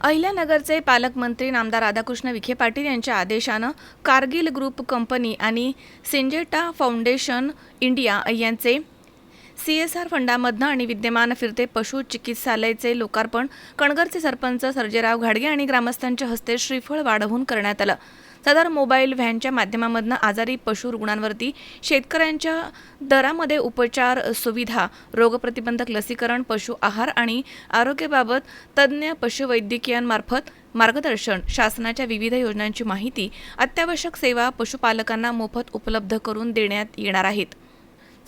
अहिल्यानगरचे पालकमंत्री नामदार राधाकृष्ण विखे पाटील यांच्या आदेशानं कारगिल ग्रुप कंपनी आणि सिंजेटा फाउंडेशन इंडिया यांचे सी एस आर फंडामधनं आणि विद्यमान फिरते पशु चिकित्सालयाचे लोकार्पण कणगरचे सरपंच सर्जेराव घाडगे आणि ग्रामस्थांच्या हस्ते श्रीफळ वाढवून करण्यात आलं. सदर मोबाईल व्हॅनच्या माध्यमामधनं आजारी पशु रुग्णांवरती शेतकऱ्यांच्या दरामध्ये उपचार सुविधा रोगप्रतिबंधक लसीकरण पशु आहार आणि आरोग्याबाबत तज्ज्ञ पशुवैद्यकीयांमार्फत मार्गदर्शन शासनाच्या विविध योजनांची माहिती अत्यावश्यक सेवा पशुपालकांना मोफत उपलब्ध करून देण्यात येणार आहेत.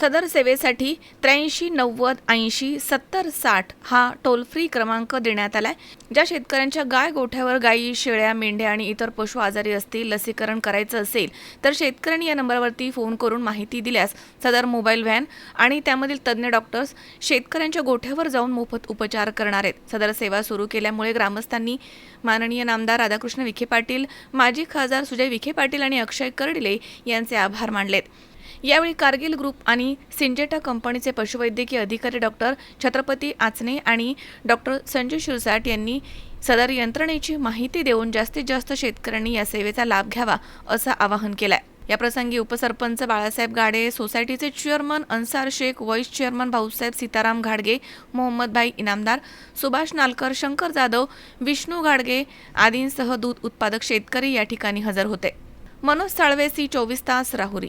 सदर सेवेसाठी त्र्याऐंशी नव्वद ऐंशी सत्तर साठ हा टोल फ्री क्रमांक देण्यात आलाय. ज्या शेतकऱ्यांच्या गाय गोठ्यावर गायी शेळ्या मेंढ्या आणि इतर पशु आजारी असतील लसीकरण करायचं असेल तर शेतकऱ्यांनी या नंबरवरती फोन करून माहिती दिल्यास सदर मोबाईल व्हॅन आणि त्यामधील तज्ज्ञ डॉक्टर्स शेतकऱ्यांच्या गोठ्यावर जाऊन मोफत उपचार करणार आहेत. सदर सेवा सुरू केल्यामुळे ग्रामस्थांनी माननीय नामदार राधाकृष्ण विखे पाटील माजी खासदार सुजय विखे पाटील आणि अक्षय कर्डिले यांचे आभार मानलेत. यावेळी कारगिल ग्रुप आणि सिंजेटा कंपनीचे पशुवैद्यकीय अधिकारी डॉक्टर छत्रपती आचने आणि डॉक्टर संजय शिरसाट यांनी सदर यंत्रणेची माहिती देऊन जास्तीत जास्त शेतकऱ्यांनी या सेवेचा लाभ घ्यावा असं आवाहन केलंय. याप्रसंगी उपसरपंच बाळासाहेब गाडे सोसायटीचे chairman Ansar Shaikh vice chairman Bhausaheb Sitaram घाडगे मोहम्मदभाई इनामदार सुभाष नालकर शंकर जाधव विष्णू घाडगे आदींसह दूध उत्पादक शेतकरी या ठिकाणी हजर होते. मनोज साळवे सी चोवीस तास राहुरी.